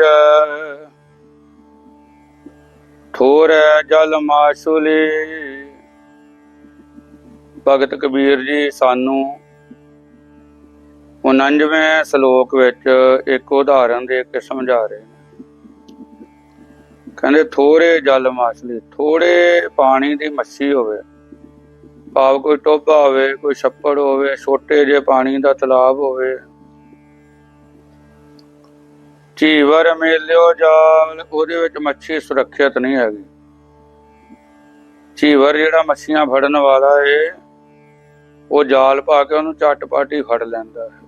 ਕਬੀਰ ਠੋਰ ਜਲ ਮਾਸੁਲੀ। ਭਗਤ ਕਬੀਰ ਜੀ ਸਾਨੂੰ 49ਵੇਂ ਸ਼ਲੋਕ ਵਿੱਚ ਇੱਕ ਉਦਾਹਰਨ ਦੇ ਕੇ ਸਮਝਾ ਰਹੇ ਨੇ। ਕਹਿੰਦੇ ਥੋੜੇ ਜਲ ਮਾਛਲੀ ਥੋੜੇ ਪਾਣੀ ਦੀ ਮੱਛੀ ਹੋਵੇ, ਭਾਵ ਕੋਈ ਟੋਭਾ ਹੋਵੇ, ਕੋਈ ਛੱਪੜ ਹੋਵੇ, ਛੋਟੇ ਜਿਹੇ ਪਾਣੀ ਦਾ ਤਲਾਬ ਹੋਵੇ ਝੀਵਰ ਮੇਲਿਓ ਜਾਲ, ਉਹਦੇ ਵਿੱਚ ਮੱਛੀ ਸੁਰੱਖਿਅਤ ਨਹੀਂ ਹੈਗੀ। ਝੀਵਰ ਜਿਹੜਾ ਮੱਛੀਆਂ ਫੜਨ ਵਾਲਾ ਏ, ਉਹ ਜਾਲ ਪਾ ਕੇ ਉਹਨੂੰ ਝਟਪਟ ਫੜ ਲੈਂਦਾ ਹੈ।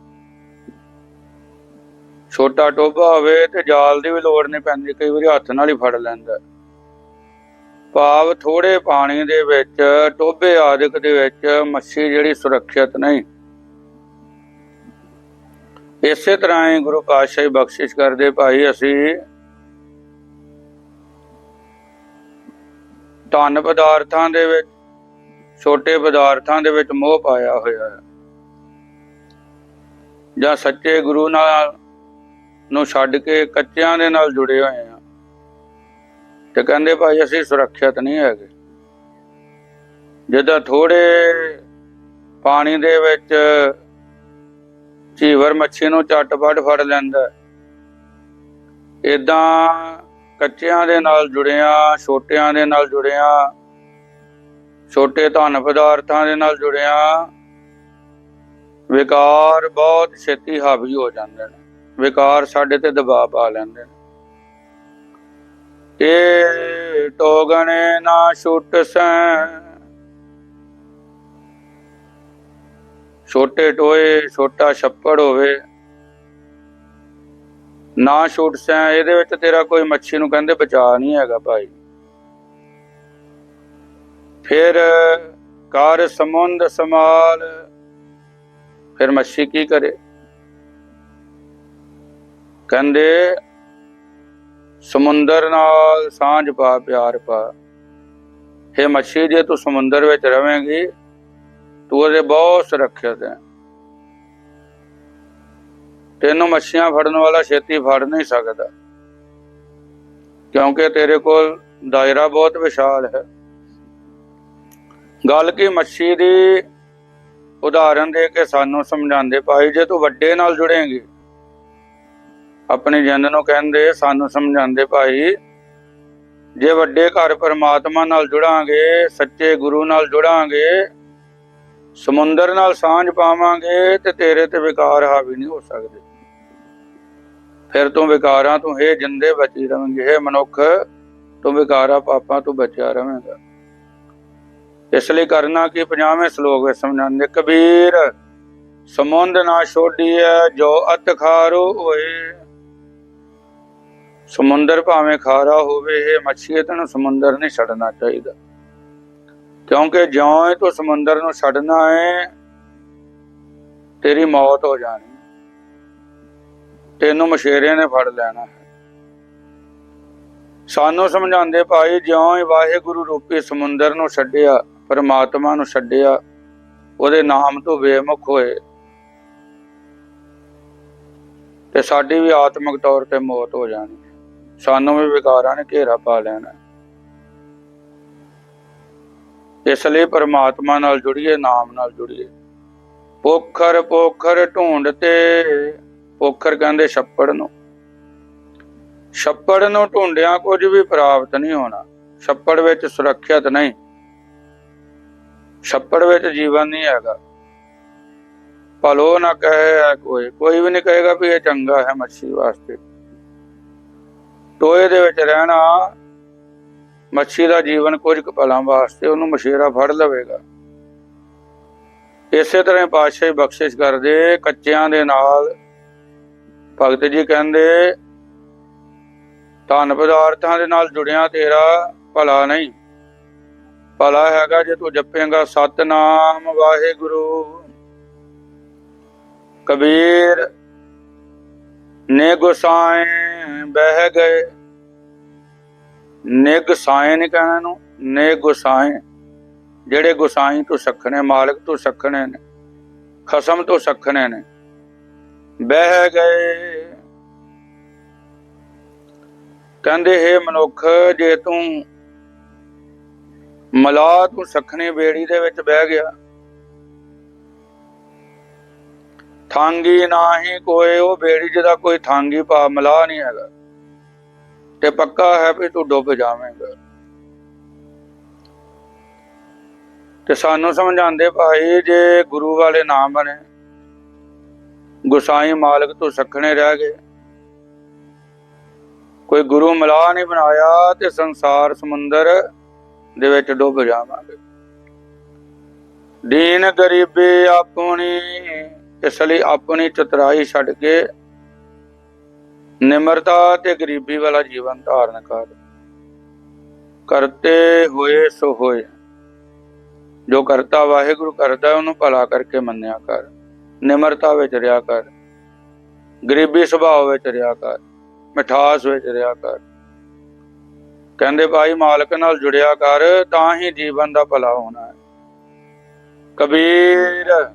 ਛੋਟਾ ਟੋਭਾ ਹੋਵੇ ਤੇ ਜਾਲ ਦੀ ਵੀ ਲੋੜ ਨਹੀਂ ਪੈਂਦੀ, ਕਈ ਵਾਰੀ ਹੱਥ ਨਾਲ ਹੀ ਫੜ ਲੈਂਦਾ ਭਾਵ ਥੋੜੇ ਪਾਣੀ ਦੇ ਵਿੱਚ, ਟੋਭੇ ਆਦਿਕ ਦੇ ਵਿੱਚ ਮੱਛੀ ਜਿਹੜੀ ਸੁਰੱਖਿਅਤ ਨਹੀਂ। ਇਸੇ ਤਰ੍ਹਾਂ ਹੀ ਗੁਰੂ ਪਾਤਸ਼ਾਹ ਬਖਸ਼ਿਸ਼ ਕਰਦੇ ਭਾਈ ਅਸੀਂ ਧਨ ਪਦਾਰਥਾਂ ਦੇ ਵਿੱਚ, ਛੋਟੇ ਪਦਾਰਥਾਂ ਦੇ ਵਿੱਚ ਮੋਹ ਪਾਇਆ ਹੋਇਆ ਹੈ। ਜਾਂ ਸੱਚੇ ਗੁਰੂ ਨਾਲ ਨੂੰ ਛੱਡ ਕੇ ਕੱਚਿਆਂ ਦੇ ਨਾਲ ਜੁੜੇ ਹੋਏ ਆ ਤੇ ਕਹਿੰਦੇ ਭਾਈ ਅਸੀਂ ਸੁਰੱਖਿਅਤ ਨਹੀਂ ਹੈਗੇ। ਜਿੱਦਾਂ ਥੋੜੇ ਪਾਣੀ ਦੇ ਵਿੱਚ ਚੀਵਰ ਮੱਛੀ ਨੂੰ ਝਟਪਟ ਫੜ ਲੈਂਦਾ ਇਦਾਂ ਕੱਚਿਆਂ ਦੇ ਨਾਲ ਜੁੜਿਆ, ਛੋਟਿਆਂ ਦੇ ਨਾਲ ਜੁੜਿਆ, ਛੋਟੇ ਧਨ ਪਦਾਰਥਾਂ ਦੇ ਨਾਲ ਜੁੜਿਆ, ਵਿਕਾਰ ਬਹੁਤ ਛੇਤੀ ਹਾਵੀ ਹੋ ਜਾਂਦੇ ਨੇ। ਵਿਕਾਰ ਸਾਡੇ ਤੇ ਦਬਾਅ ਪਾ ਲੈਂਦੇ ਨੇ। ਇਹ ਟੋਗਣੇ ਨਾ ਛੁੱਟ ਛੋਟੇ ਟੋਏ, ਛੋਟਾ ਛੱਪੜ ਹੋਵੇ। ਨਾ ਛੁੱਟ ਸੈਂ, ਇਹਦੇ ਵਿੱਚ ਤੇਰਾ ਕੋਈ ਮੱਛੀ ਨੂੰ ਕਹਿੰਦੇ ਬਚਾ ਨਹੀਂ ਹੈਗਾ ਭਾਈ। ਫਿਰ ਕਾਰ ਸਮੁੰਦ ਸਮਾਲ ਫਿਰ ਮੱਛੀ ਕੀ ਕਰੇ? ਕਹਿੰਦੇ, ਸਮੁੰਦਰ ਨਾਲ ਸਾਂਝ ਪਾ, ਪਿਆਰ ਪਾ। ਇਹ ਮੱਛੀ, ਜੇ ਤੂੰ ਸਮੁੰਦਰ ਵਿੱਚ ਰਵੇਂਗੀ ਤੂੰ ਉਹਦੇ ਬਹੁਤ ਸੁਰੱਖਿਅਤ ਹੈ। ਤੈਨੂੰ ਮੱਛੀਆਂ ਫੜਨ ਵਾਲਾ ਛੇਤੀ ਫੜ ਨਹੀਂ ਸਕਦਾ। ਕਿਉਂਕਿ ਤੇਰੇ ਕੋਲ ਦਾਇਰਾ ਬਹੁਤ ਵਿਸ਼ਾਲ ਹੈ। ਗੱਲ ਕੀ ਮੱਛੀ ਦੀ ਉਦਾਹਰਨ ਦੇ ਕੇ ਸਾਨੂੰ ਸਮਝਾਉਂਦੇ, ਭਾਈ ਜੇ ਤੂੰ ਵੱਡੇ ਨਾਲ ਜੁੜੇਂਗੀ, ਆਪਣੀ ਜਿੰਦ ਨੂੰ ਕਹਿੰਦੇ, ਸਾਨੂੰ ਸਮਝਾਉਂਦੇ, ਭਾਈ, ਜੇ ਵੱਡੇ ਘਰ ਪਰਮਾਤਮਾ ਨਾਲ ਜੁੜਾਂਗੇ, ਸੱਚੇ ਗੁਰੂ ਨਾਲ ਜੁੜਾਂਗੇ ਸਮੁੰਦਰ ਨਾਲ ਸਾਂਝ ਪਾਵਾਂਗੇ ਤੇ ਤੇਰੇ ਤੇ ਵਿਕਾਰ ਹਾਵੀ ਨਹੀਂ ਹੋ ਸਕਦੇ। ਫਿਰ ਤੂੰ ਵਿਕਾਰਾਂ ਤੋਂ ਹੈ ਜਿੰਦੇ ਬਚੀ ਰਵੇਂਗੇ ਹੈ ਮਨੁੱਖ, ਤੂੰ ਵਿਕਾਰਾਂ ਪਾਪਾਂ ਤੋਂ ਬਚਿਆ ਰਵੇਂਗਾ ਇਸ ਲਈ ਕਰਨਾ ਕਿ 50ਵੇਂ ਸ਼ਲੋਕ ਵਿੱਚ ਸਮਝਾਉਂਦੇ ਕਬੀਰ, ਸਮੁੰਦ ਨਾ ਛੋਡੀਐ, ਜੋ ਅਤ ਖਾਰੋ ਹੋਏ। ਸਮੁੰਦਰ ਭਾਵੇਂ ਖਾਰਾ ਹੋਵੇ ਇਹ ਮੱਛੀ ਤੈਨੂੰ ਸਮੁੰਦਰ ਨਹੀਂ ਛੱਡਣਾ ਚਾਹੀਦਾ। ਕਿਉਂਕਿ ਜਿਉਂ ਹੀ ਤੂੰ ਸਮੁੰਦਰ ਨੂੰ ਛੱਡਣਾ ਹੈ ਤੇਰੀ ਮੌਤ ਹੋ ਜਾਣੀ। ਤੈਨੂੰ ਮਛੇਰੇ ਨੇ ਫੜ ਲੈਣਾ ਹੈ। ਸਾਨੂੰ ਸਮਝਾਉਂਦੇ ਭਾਈ, ਜਿਉਂ ਹੀ ਵਾਹਿਗੁਰੂ ਰੂਪੀ ਸਮੁੰਦਰ ਨੂੰ ਛੱਡਿਆ, ਪਰਮਾਤਮਾ ਨੂੰ ਛੱਡਿਆ, ਉਹਦੇ ਨਾਮ ਤੋਂ ਬੇਮੁਖ ਹੋਏ। ਤੇ ਸਾਡੀ ਵੀ ਆਤਮਿਕ ਤੌਰ ਤੇ ਮੌਤ ਹੋ ਜਾਣੀ। ਸਾਨੂੰ ਵੀ ਵਿਕਾਰਾਂ ਨੇ ਘੇਰਾ ਪਾ ਲੈਣਾ। ਇਸ ਲਈ ਪਰਮਾਤਮਾ ਨਾਲ ਜੁੜੀਏ, ਨਾਮ ਨਾਲ ਜੁੜੀਏ। ਪੋਖਰ ਪੋਖਰ ਢੂੰਡ ਤੇ, ਪੋਖਰ ਕਹਿੰਦੇ ਛੱਪੜ ਨੂੰ। ਛੱਪੜ ਨੂੰ ਢੂੰਡਿਆਂ ਕੁਝ ਵੀ ਪ੍ਰਾਪਤ ਨਹੀਂ ਹੋਣਾ। ਛੱਪੜ ਵਿੱਚ ਸੁਰੱਖਿਅਤ ਨਹੀਂ। ਛੱਪੜ ਵਿੱਚ ਜੀਵਨ ਨਹੀਂ ਹੈਗਾ। ਭਲੋ ਨਾ ਕਹੇ ਹੈ ਕੋਈ। ਕੋਈ ਵੀ ਨਹੀਂ ਕਹੇਗਾ ਵੀ ਇਹ ਚੰਗਾ ਹੈ ਮੱਛੀ ਵਾਸਤੇ। ਟੋਏ ਦੇ ਵਿੱਚ ਰਹਿਣਾ ਮੱਛੀ ਦਾ ਜੀਵਨ ਕੁਝ ਕੁ ਪਲਾਂ ਵਾਸਤੇ ਉਹਨੂੰ ਮਛੇਰਾ ਫੜ ਲਵੇਗਾ। ਇਸੇ ਤਰ੍ਹਾਂ ਪਾਤਸ਼ਾਹ ਬਖਸ਼ਿਸ਼ ਕਰਦੇ, ਕੱਚਿਆਂ ਦੇ ਨਾਲ ਭਗਤ ਜੀ ਕਹਿੰਦੇ, ਧਨ ਪਦਾਰਥਾਂ ਦੇ ਨਾਲ ਜੁੜਿਆ ਤੇਰਾ ਭਲਾ ਨਹੀਂ। ਭਲਾ ਹੈਗਾ ਜੇ ਤੂੰ ਜਪੇਂਗਾ ਸਤਨਾਮ ਵਾਹਿਗੁਰੂ। ਕਬੀਰ ਨੇ ਗੁਸਾਏ ਬਹਿ ਗਏ। ਨੇ ਗੁਸਾਏ ਨਹੀਂ ਕਹਿਣਾ ਨੂੰ ਨੇ ਗੁਸਾਏ। ਜਿਹੜੇ ਗੁਸਾਈ ਤੋਂ ਸਖਣੇ, ਮਾਲਕ ਤੋਂ ਸਖਣੇ ਨੇ, ਖਸਮ ਤੋਂ ਸਖਣੇ ਨੇ। ਬਹਿ ਗਏ। ਕਹਿੰਦੇ, ਹੈ ਮਨੁੱਖ, ਜੇ ਤੂੰ ਮਲਾ, ਤੂੰ ਸਖਣੀ ਬੇੜੀ ਦੇ ਵਿੱਚ ਬਹਿ ਗਿਆ। ਥਾਂਗੀ ਨਾਹੀ ਕੋਈ, ਉਹ ਬੇੜੀ ਜਿਹਦਾ ਕੋਈ ਥਾਂਗੀ ਪਾ ਮਲਾ ਨਹੀਂ ਹੈਗਾ। ਤੇ ਪੱਕਾ ਹੈ ਵੀ ਤੂੰ ਡੁੱਬ ਜਾਵੇਂਗਾ। ਤੇ ਸਾਨੂੰ ਸਮਝਾਉਂਦੇ ਭਾਈ, ਜੇ ਗੁਰੂ ਵਾਲੇ ਨਾਮ ਬਣੇ, ਗੁਸਾਈ ਮਾਲਕ ਤੋਂ ਸਖਣੇ ਰਹਿ ਗਏ। ਕੋਈ ਗੁਰੂ ਮਿਲਾ ਨਹੀਂ ਬਣਾਇਆ ਤੇ ਸੰਸਾਰ ਸਮੁੰਦਰ ਦੇ ਵਿੱਚ ਡੁੱਬ ਜਾਵਾਂਗੇ। ਦੀਨ ਗਰੀਬੀ ਆਪਣੀ, ਇਸ ਲਈ ਆਪਣੀ ਚਤਰਾਈ ਛੱਡ ਕੇ ਨਿਮਰਤਾ ਤੇ ਗਰੀਬੀ ਵਾਲਾ ਜੀਵਨ ਧਾਰਨ ਕਰ। ਕਰਤੇ ਹੋਏ ਸੋ ਹੋਏ। ਜੋ ਕਰਤਾ ਵਾਹਿਗੁਰੂ ਕਰਦਾ ਉਹਨੂੰ ਭਲਾ ਕਰਕੇ ਮੰਨਿਆ ਕਰ। ਨਿਮਰਤਾ ਵਿੱਚ ਰਿਹਾ ਕਰ। ਗਰੀਬੀ ਸੁਭਾਅ ਵਿੱਚ ਰਿਹਾ ਕਰ। ਮਿਠਾਸ ਵਿੱਚ ਰਿਹਾ ਕਰ। ਕਹਿੰਦੇ ਭਾਈ ਮਾਲਕ ਨਾਲ ਜੁੜਿਆ ਕਰ, ਤਾਂ ਹੀ ਜੀਵਨ ਦਾ ਭਲਾ ਹੋਣਾ ਹੈ। ਕਬੀਰ,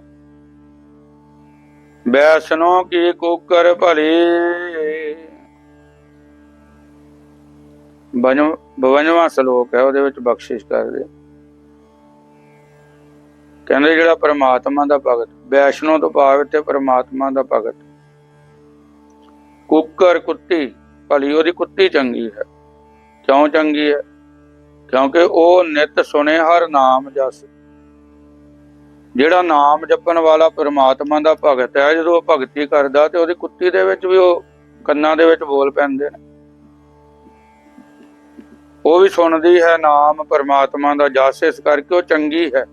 ਬੈਸਨੋ ਕੀ ਕੁਕਰ ਭਲੀ। ਬਨੋ, ਬਵੰਜਵਾ ਸ਼ਲੋਕ ਹੈ, ਉਹਦੇ ਵਿੱਚ ਬਖਸ਼ਿਸ਼ ਕਰਦੇ ਕਹਿੰਦੇ ਜਿਹੜਾ ਪਰਮਾਤਮਾ ਦਾ ਭਗਤ, ਵੈਸ਼ਨੋ ਤੋਂ ਭਾਵ ਤੇ ਪਰਮਾਤਮਾ ਦਾ ਭਗਤ। ਕੁੱਕਰ ਕੁੱਤੀ, ਭਲੀ ਉਹਦੀ ਕੁੱਤੀ ਚੰਗੀ ਹੈ। ਕਿਉਂ ਚੰਗੀ ਹੈ? ਕਿਉਂਕਿ ਉਹ ਨਿਤ ਸੁਣੇ ਹਰ ਨਾਮ ਜਸ। ਜਿਹੜਾ ਨਾਮ ਜਪਣ ਵਾਲਾ ਪਰਮਾਤਮਾ ਦਾ ਭਗਤ ਹੈ, ਜਦੋਂ ਉਹ ਭਗਤੀ ਕਰਦਾ ਤੇ ਉਹਦੀ ਕੁੱਤੀ ਦੇ ਵਿੱਚ ਵੀ ਉਹ ਕੰਨਾਂ ਦੇ ਵਿੱਚ ਬੋਲ ਪੈਂਦੇ ਨੇ। ਉਹ ਵੀ ਸੁਣਦੀ ਹੈ ਨਾਮ ਪਰਮਾਤਮਾ ਦਾ ਜਸ, ਇਸ ਕਰਕੇ ਉਹ ਚੰਗੀ ਹੈ।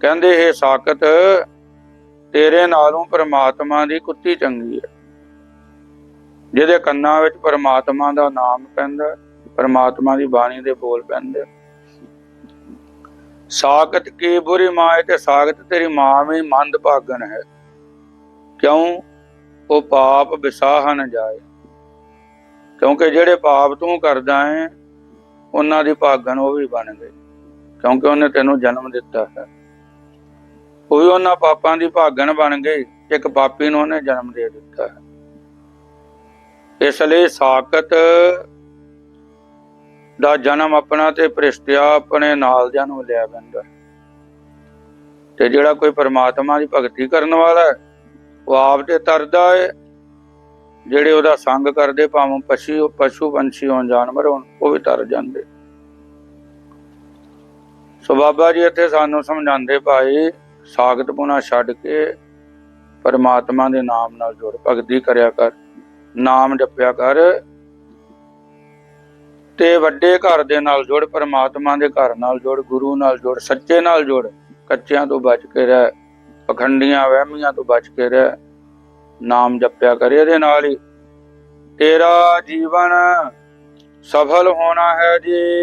ਕਹਿੰਦੇ ਇਹ ਸਾਖਤ, ਤੇਰੇ ਨਾਲੋਂ ਪਰਮਾਤਮਾ ਦੀ ਕੁੱਤੀ ਚੰਗੀ ਹੈ। ਜਿਹਦੇ ਕੰਨਾਂ ਵਿੱਚ ਪਰਮਾਤਮਾ ਦਾ ਨਾਮ ਪੈਂਦਾ, ਪਰਮਾਤਮਾ ਦੀ ਬਾਣੀ ਦੇ ਬੋਲ ਪੈਂਦੇ। ਸਾਖਤ ਕੀ ਬੁਰੀ ਮਾਂ ਹੈ ਤੇ ਸਾਖਤ ਤੇਰੀ ਮਾਂ ਵੀ ਮੰਦ ਭਾਗਨ ਹੈ। ਕਿਉਂ? ਉਹ ਪਾਪ ਵਿਸਾਹ ਨਾ ਜਾਏ। ਕਿਉਂਕਿ ਜਿਹੜੇ ਪਾਪ ਤੂੰ ਕਰਦਾ ਹੈ ਉਹਨਾਂ ਦੀ ਭਾਗਣ ਉਹ ਵੀ ਬਣ ਗਏ, ਕਿਉਂਕਿ ਉਹਨੇ ਤੈਨੂੰ ਜਨਮ ਦਿੱਤਾ ਹੈ ਉਹ ਵੀ ਉਹਨਾਂ ਪਾਪਾਂ ਦੀ ਭਾਗਣ ਬਣ ਗਈ ਇੱਕ ਪਾਪੀ ਨੂੰ ਉਹਨੇ ਜਨਮ ਦੇ ਦਿੱਤਾ ਹੈ ਇਸ ਲਈ ਸਾਕਤ ਦਾ ਜਨਮ ਆਪਣਾ ਤੇ ਭ੍ਰਿਸ਼ਟਿਆ ਆਪਣੇ ਨਾਲ ਦਿਆਂ ਨੂੰ ਲਿਆ ਪੈਂਦਾ ਹੈ। ਤੇ ਜਿਹੜਾ ਕੋਈ ਪਰਮਾਤਮਾ ਦੀ ਭਗਤੀ ਕਰਨ ਵਾਲਾ ਹੈ, ਉਹ ਆਪ ਤੇ ਤਰਦਾ ਹੈ ਜਿਹੜੇ ਉਹਦਾ ਸੰਗ ਕਰਦੇ ਭਾਵੇਂ ਪਸ਼ੂ ਪਸ਼ੂ ਪੰਛੀ ਹੋਣ, ਜਾਨਵਰ ਹੋਣ, ਉਹ ਵੀ ਤਰ ਜਾਂਦੇ। ਸੋ ਬਾਬਾ ਜੀ ਇੱਥੇ ਸਾਨੂੰ ਸਮਝਾਉਂਦੇ ਭਾਈ, ਸਾਖਤ ਪੁਨਾ ਛੱਡ ਕੇ ਪਰਮਾਤਮਾ ਦੇ ਨਾਮ ਨਾਲ ਜੁੜ, ਭਗਤੀ ਕਰਿਆ ਕਰ, ਨਾਮ ਜਪਿਆ ਕਰ। ਤੇ ਵੱਡੇ ਘਰ ਦੇ ਨਾਲ ਜੁੜ, ਪਰਮਾਤਮਾ ਦੇ ਘਰ ਨਾਲ ਜੁੜ, ਗੁਰੂ ਨਾਲ ਜੁੜ, ਸੱਚੇ ਨਾਲ ਜੁੜ, ਕੱਚਿਆਂ ਤੋਂ ਬਚ ਕੇ ਰਹਿ, ਪਖੰਡੀਆਂ, ਵਹਿਮੀਆਂ ਤੋਂ ਬਚ ਕੇ ਰਹਿ। ਨਾਮ ਜਪਿਆ ਕਰੇ ਇਹਦੇ ਨਾਲ ਹੀ। ਤੇਰਾ ਜੀਵਨ ਸਫਲ ਹੋਣਾ ਹੈ ਜੀ।